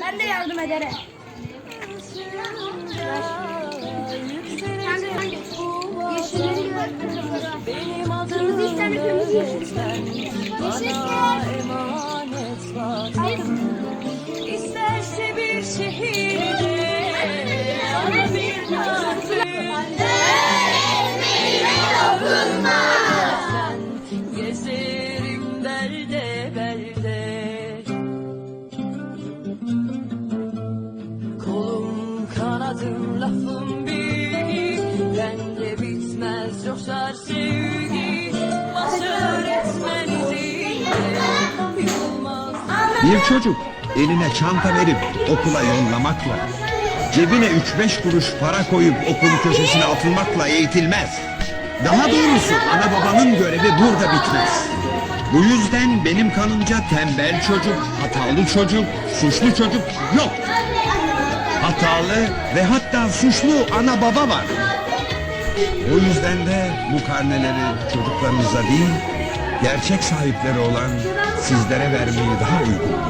Ben de yardım ederim. Benim adım Kırmızı. Yeşil emanet var. Lafım bilgi Bende bitmez coşar sevgi Baş öğretmen izinde Yılmaz Bir çocuk eline çanta verip okula yollamakla, cebine 3-5 kuruş para koyup okulun köşesine atılmakla eğitilmez. Daha doğrusu ana babanın görevi burada bitmez. Bu yüzden benim kanımca tembel çocuk, hatalı çocuk, suçlu çocuk yok. Hatalı ve hatta suçlu ana baba var. O yüzden de bu karneleri çocuklarınıza değil, gerçek sahipleri olan sizlere vermeyi daha uygun.